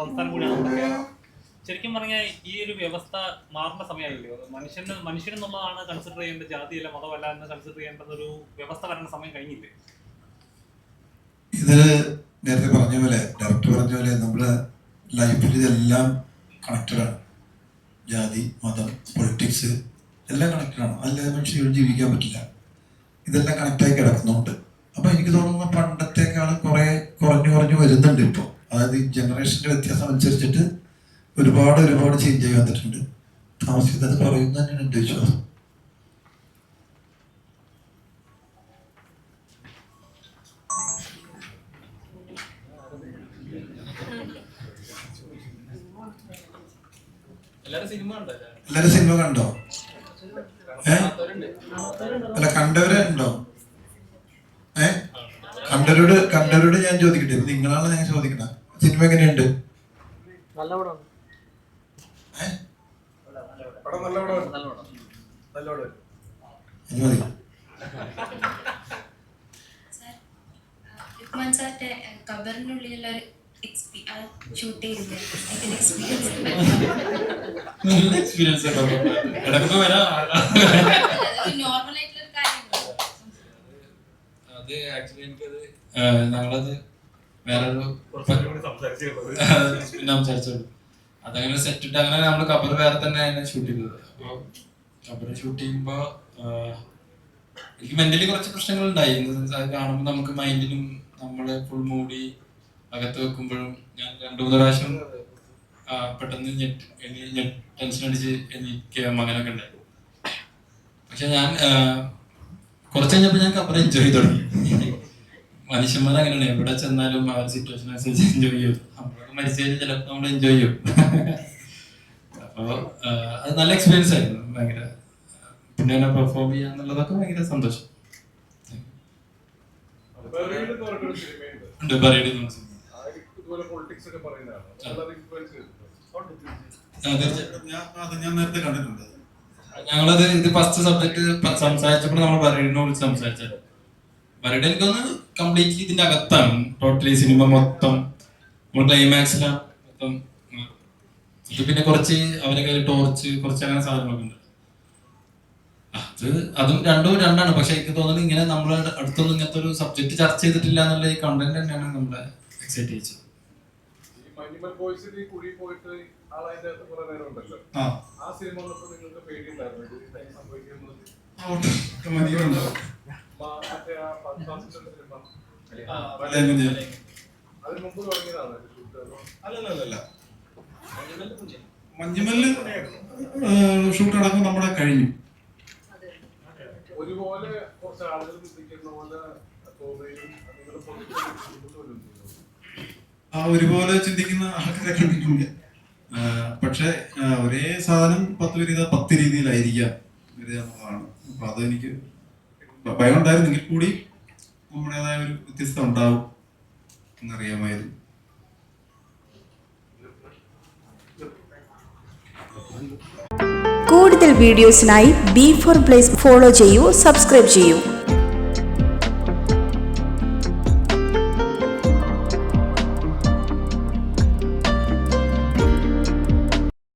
സംസ്ഥാനം കൂടിയാണ് ശരിക്കും പറഞ്ഞാൽ ഈ ഒരു വ്യവസ്ഥ മാറേണ്ട സമയമായില്ലയോ മനുഷ്യന് മനുഷ്യനെന്നുള്ളതാണ് കൺസിഡർ ചെയ്യേണ്ട ജാതിയല്ല മതമല്ല എന്ന് കൺസിഡർ ചെയ്യേണ്ടത് ഒരു വ്യവസ്ഥ വരേണ്ട സമയം കഴിഞ്ഞില്ലേ? ഇത് നേരത്തെ പറഞ്ഞ പോലെ ഡയറക്ടർ പറഞ്ഞ പോലെ നമ്മൾ ലൈഫിൽ ഇതെല്ലാം കണക്റ്റഡാണ് ജാതി മതം പൊളിറ്റിക്സ് എല്ലാം കണക്റ്റഡാണ് അല്ലാതെ മനുഷ്യർ ജീവിക്കാൻ പറ്റില്ല. ഇതെല്ലാം കണക്റ്റായി കിടക്കുന്നുണ്ട്. അപ്പൊ എനിക്ക് തോന്നുന്നു പണ്ടത്തെക്കാൾ കുറെ കുറഞ്ഞു കുറഞ്ഞു വരുന്നുണ്ട് ഇപ്പോൾ അതായത് ഈ ജനറേഷന്റെ വ്യത്യാസം അനുസരിച്ചിട്ട് ഒരുപാട് ഒരുപാട് ചേഞ്ച് ആയി വന്നിട്ടുണ്ട്. താമസിക്കുന്നത് കുറയുന്നു തന്നെയാണ് എന്റെ വിശ്വാസം. എല്ലാരും സിനിമ ഉണ്ടല്ലേ എല്ലാരും? സിനിമ കണ്ടോ? ഏ? അല്ല കണ്ടവരെ ഉണ്ടോ ഏ? കണ്ടവരോട് കണ്ടവരോട് ഞാൻ ചോദിക്കട്ടെ. നിങ്ങളാണ് ഞാൻ ചോദിക്കണ? സിനിമ എങ്ങനെയുണ്ട്? നല്ല പടമാണ്. ഏ? പടം നല്ല പടമാണ്. നല്ല പടം. ഇനി മതി. സാർ ഉസ്മാൻ സാറിന്റെ കബറിനുള്ളിലുള്ള ഒരു എക്സ്പീ ഷൂട്ട് ചെയ്തില്ലേ അതിന്റെ എക്സ്പീരിയൻസ് നല്ല നോർമൽ ആയിട്ടുള്ള കാര്യമാണ് അത് ആക്ച്വലി എനിക്കത് ആ, ഞങ്ങളത് വേറൊരു പിന്നെ സംസാരിച്ചോളൂ. അതങ്ങനെ സെറ്റ് ഇട്ട് അങ്ങനെ നമ്മൾ കബർ വേറെ തന്നെ ഷൂട്ട് ചെയ്തത്. അപ്പോൾ കബർ ഷൂട്ട് ചെയ്യുമ്പോ ആ, എനിക്ക് മെന്റലി കുറച്ച് പ്രശ്നങ്ങൾ ഉണ്ടായി. കാണുമ്പോൾ നമുക്ക് മൈൻഡിനും നമ്മളെ ഫുൾ മൂടി അകത്ത് വെക്കുമ്പോഴും ഞാൻ രണ്ടു മൂന്ന് പ്രാവശ്യം പെട്ടെന്ന് ഞെട്ട് ടെൻഷൻ അടിച്ച് എനിക്ക് മകനൊക്കെ ഉണ്ടായി. പക്ഷെ ഞാൻ കുറച്ച് കഴിഞ്ഞപ്പോൾ ഞാൻ കബർ എൻജോയ് ചെയ്ത് തുടങ്ങി. മനുഷ്യന്മാർ അങ്ങനെയാണ്. എവിടെ ചെന്നാലും അവർ സിറ്റുവേഷൻ അനുസരിച്ച് എൻജോയ് ചെയ്യും. നമ്മളൊക്കെ മരിച്ചു കഴിഞ്ഞാൽ ചിലപ്പോൾ നമ്മൾ എൻജോയ് ചെയ്യും. അപ്പോൾ അത് നല്ല എക്സ്പീരിയൻസ് ആയിരുന്നു. ഭയങ്കര പിന്നെ എന്നെ പെർഫോം ചെയ്യുക എന്നുള്ളതൊക്കെ ഭയങ്കര സന്തോഷം. ഞങ്ങളത് ഇത് ഫസ്റ്റ് സബ്ജക്ട് സംസാരിച്ചപ്പോൾ നമ്മൾ പറയുന്ന വിളിച്ച് സംസാരിച്ചത്. എനിക്കൊന്ന് കംപ്ലീറ്റ്ലി ഇതിന്റെ അകത്താണ്. ടോട്ടലി സിനിമ മൊത്തം. നമ്മൾ ക്ലൈമാക്സിലാണ് മൊത്തം. ഇത് പിന്നെ കുറച്ച് അവരെ കയ്യിൽ ടോർച്ച് കുറച്ച് അങ്ങനെ സാധനങ്ങളൊക്കെ ഉണ്ട്. അത് അതും രണ്ടും രണ്ടാണ്. പക്ഷെ എനിക്ക് തോന്നുന്നത് ഇങ്ങനെ നമ്മൾ അടുത്തൊന്നും ഇങ്ങനത്തെ ഒരു സബ്ജക്ട് ചർച്ച ചെയ്തിട്ടില്ല എന്നുള്ള ഈ കണ്ടന്റ് തന്നെയാണ് നമ്മളെ എക്സൈറ്റ് ചെയ്യിച്ചത്. ആ. സിനിമ നിങ്ങൾക്ക് പേടിയുണ്ടായിരുന്നു? മഞ്ഞുമല്ല് ഷൂട്ട് അടക്കം നമ്മുടെ കഴിഞ്ഞു. ഒരുപോലെ കുറച്ച് ആളുകൾ ചിന്തിക്കുന്ന പോലെ തോന്നുകയും നിങ്ങൾ പൊതുവെ ആ ഒരുപോലെ ചിന്തിക്കുന്ന ആൾക്കാരെ കണ്ടിട്ടുണ്ട് പക്ഷെ ഒരേ സാധനം പത്ത് പേര് ചെയ്താൽ പത്ത് രീതിയിലായിരിക്കാം. എന്നുള്ളതാണ് അപ്പൊ അതെനിക്ക് ഭയം ഉണ്ടായിരുന്നെങ്കിൽ കൂടി നമ്മുടേതായ ഒരു വ്യത്യസ്തത ഉണ്ടാവും എന്നറിയാമായിരുന്നു. കൂടുതൽ വീഡിയോസിനായി ബി ഫോർ പ്ലേസ് ഫോളോ ചെയ്യൂ സബ്സ്ക്രൈബ് ചെയ്യൂ.